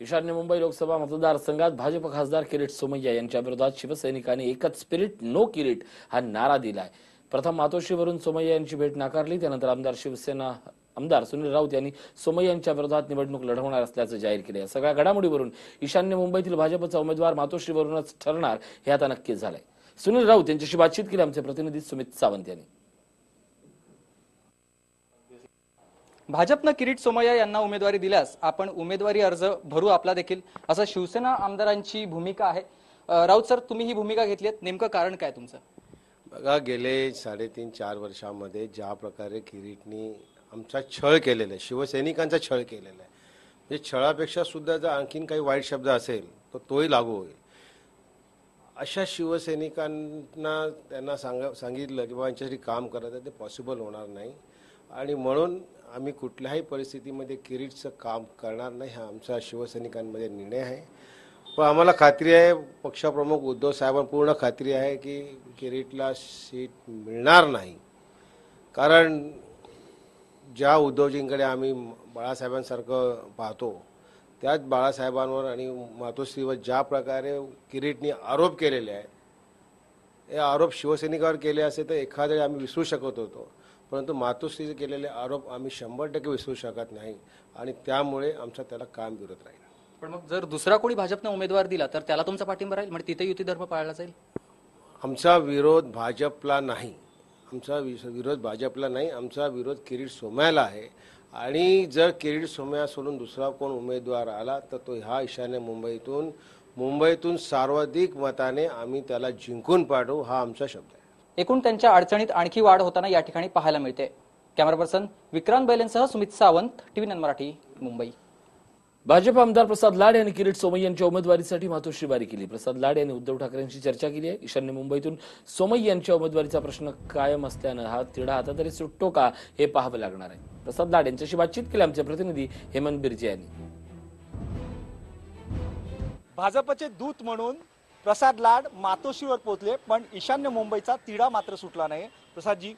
ईशान्य मुंबई लोकसभा मतदारसंघात भाजप खासदार किरीट सोमय्या यांच्या विरोधात शिवसैनिकांनी एकच स्पिरिट नो किरीट हा नारा दिलाय. प्रथम मातोश्रीवरून सोमय्या यांची भेट नाकारली त्यानंतर आमदार शिवसेना आमदार सुनील राऊत यांनी सोमय्या यांच्या विरोधात निवडणूक लढवणार असल्याचं जाहीर केलं. या सगळ्या घडामोडीवरून ईशान्य मुंबईतील भाजपचा उमेदवार मातोश्रीवरूनच ठरणार हे आता नक्कीच झालंय. सुनील राऊत यांच्याशी बातचीत केली आमचे प्रतिनिधी सुमित सावंत यांनी. भाजपनं किरीट सोमय्या यांना उमेदवारी दिल्यास आपण उमेदवारी अर्ज भरू आपला देखील. असं शिवसेना आमदारांची भूमिका आहे. राऊत सर तुम्ही ही भूमिका घेतली नेमकं कारण काय तुमचं? बघा गेले साडेतीन चार वर्षामध्ये ज्या प्रकारे किरीटनी आमचा छळ केलेला आहे शिवसैनिकांचा छळ केलेला आहे म्हणजे छळापेक्षा सुद्धा जर आणखीन काही वाईट शब्द असेल तर तोही लागू होईल. अशा शिवसैनिकांना त्यांना सांग सांगितलं की बाबा यांच्यासाठी काम करायचं ते पॉसिबल होणार नाही. आणि म्हणून आम्ही कुठल्याही परिस्थितीमध्ये किरीटचं काम करणार नाही हा आमचा शिवसैनिकांमध्ये निर्णय आहे. पण आम्हाला खात्री आहे पक्षप्रमुख उद्धव साहेबांना पूर्ण खात्री आहे की किरीटला सीट मिळणार नाही. कारण ज्या उद्धवजींकडे आम्ही बाळासाहेबांसारखं पाहतो त्याच बाळासाहेबांवर आणि मातोश्रीवर ज्या प्रकारे किरीटनी आरोप केलेले आहेत हे आरोप शिवसैनिकावर केले असे तर एखाद्या वेळी आम्ही विसरू शकत होतो. परंतु मातोश्रीचे केलेले आरोप आम्ही शंभर टक्के विसरू शकत नाही आणि त्यामुळे आमचा त्याला काम विरोध राहील. पण मग जर दुसरा कोणी भाजपनं उमेदवार दिला तर त्याला तुमचा पाठिंबा राहील? म्हणजे तिथे युती धर्म पाळला जाईल? आमचा विरोध भाजपला नाही. आमचा विरोध भाजपला नाही. आमचा विरोध किरीट सोमयाला आहे. आणि जर किरीट सोमया सोडून दुसरा कोण उमेदवार आला तर तो ह्या ईशान्य मुंबईतून मुंबईतून सर्वाधिक मताने आम्ही त्याला जिंकून पाठवू हा आमचा शब्द आहे. एकूण त्यांच्या अडचणीत आणखी वाढ होताना या ठिकाणी पाहायला मिळते. कॅमेरा पर्सन विक्रांत बैलेंसह सुमित सावंत टीव्ही मराठी मुंबई. भाजप आमदार प्रसाद लाड यांनी किरीट सोमय्या यांच्या उमेदवारीसाठी मातोश्री बारी केली. प्रसाद लाड यांनी उद्धव ठाकरेंशी चर्चा केली आहे. ईशान्य मुंबईतून सोमय्या यांच्या उमेदवारीचा प्रश्न कायम असल्यानं हा तिढा आता तरी सुटतो का हे पाहावं लागणार आहे. प्रसाद लाड यांच्याशी बातचीत केली आमचे प्रतिनिधी हेमंत बिर्जे यांनी. भाजपचे दूत म्हणून प्रसाद लाड मातोश्रीवर पोहोचले पण ईशान्य मुंबईचा तिढा मात्र सुटला नाही. प्रसादजी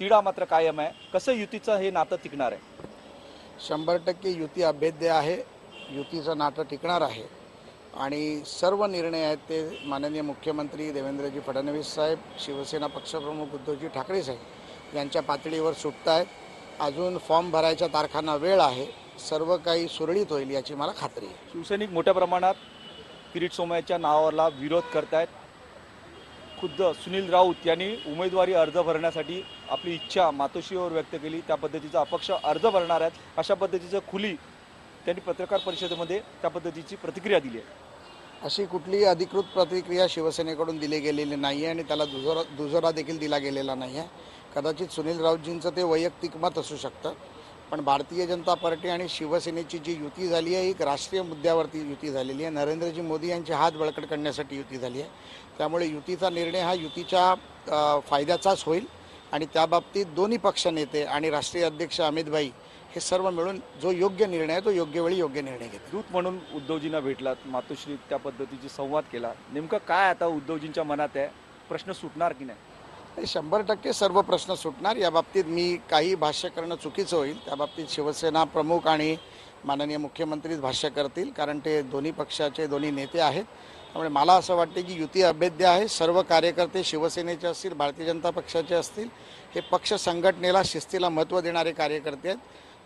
तिढा मात्र कायम आहे. कसं युतीचं हे नातं टिकणार आहे? शंभर टक्के युती अभेद्य आहे. युतीचं नातं टिकणार आहे. आणि सर्व निर्णय आहेत ते माननीय मुख्यमंत्री देवेंद्रजी फडणवीस साहेब शिवसेना पक्षप्रमुख उद्धवजी ठाकरे साहेब यांच्या पातळीवर सुटत आहेत अजून फॉर्म भरायच्या तारखांना वेळ आहे. सर्व काही सुरळीत होईल याची मला खात्री आहे. शिवसैनिक मोठ्या प्रमाणात किरीट सोमय्याच्या नावाला विरोध करतायत. खुद्द सुनील राऊत यांनी उमेदवारी अर्ज भरण्यासाठी आपली इच्छा मातोश्रीवर व्यक्त केली. त्या पद्धतीचा अपक्ष अर्ज भरणार आहेत. अशा पद्धतीचं खुली त्यांनी पत्रकार परिषदेमध्ये त्या पद्धतीची प्रतिक्रिया दिली आहे. अशी कुठलीही अधिकृत प्रतिक्रिया शिवसेनेकडून दिली गेलेली नाही आहे आणि त्याला दुजोरा दुजोरा देखील दिला गेलेला नाही आहे. कदाचित सुनील राऊतजींचं ते वैयक्तिक मत असू शकतं. पण भारतीय जनता पार्टी आणि शिवसेनेची जी युती झाली आहे एक राष्ट्रीय मुद्द्यावरती युती झालेली आहे. नरेंद्रजी मोदी यांचे हात बळकट करण्यासाठी युती झाली आहे. त्यामुळे युतीचा निर्णय हा युतीच्या फायद्याचाच होईल आणि त्याबाबतीत दोन्ही पक्ष नेते आणि राष्ट्रीय अध्यक्ष अमितभाई हे सर्व मिळून जो योग्य निर्णय आहे तो योग्य वेळी योग्य निर्णय घेतील. दूत म्हणून उद्धवजींना भेटलात मातोश्री त्या पद्धतीची संवाद केला. नेमकं काय आता उद्धवजींच्या मनात आहे? प्रश्न सुटणार की नाही, शंभर टक्के सर्व प्रश्न सुटणार. या बाबतीत मी काही भाष्य करणं चुकीचं होईल. त्या बाबतीत शिवसेना प्रमुख आणि माननीय मुख्यमंत्रीच भाष्य करतील कारण ते दोन्ही पक्षाचे दोन्ही नेते आहेत. त्यामुळे मला असं वाटते की युती अभेद्य आहे. सर्व कार्यकर्ते शिवसेनेचे असतील भारतीय जनता पक्षाचे असतील हे पक्ष संघटनेला शिस्तीला महत्त्व देणारे कार्यकर्ते आहेत.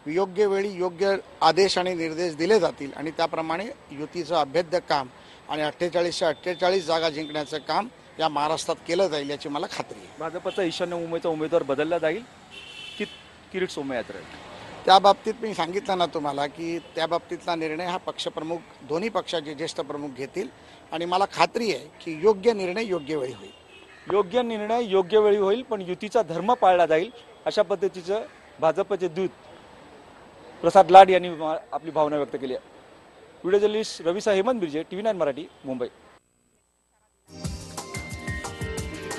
योग्य वेळी योग्य आदेश आणि निर्देश दिले जातील आणि त्याप्रमाणे युतीचं अभेद्य काम आणि अठ्ठेचाळीसशे अठ्ठेचाळीस जागा जिंकण्याचं काम या महाराष्ट्रात केलं जाईल याची मला खात्री आहे. भाजपचा ईशान्य मुंबईचा उमेदवार बदलला जाईल की किरीट सोमयात राहील त्या बाबतीत मी सांगितलं ना तुम्हाला की त्या बाबतीतला निर्णय हा पक्षप्रमुख दोन्ही पक्षाचे ज्येष्ठ प्रमुख घेतील. आणि मला खात्री आहे की योग्य निर्णय योग्य वेळी होईल. योग्य निर्णय योग्य वेळी होईल पण युतीचा धर्म पाळला जाईल अशा पद्धतीचं भाजपचे दूत प्रसाद लाड यांनी आपली भावना व्यक्त केली आहे. व्हिडिओ जर्नलिस्ट रविसा हेमंत बिर्जे टीव्ही नाईन मराठी मुंबई.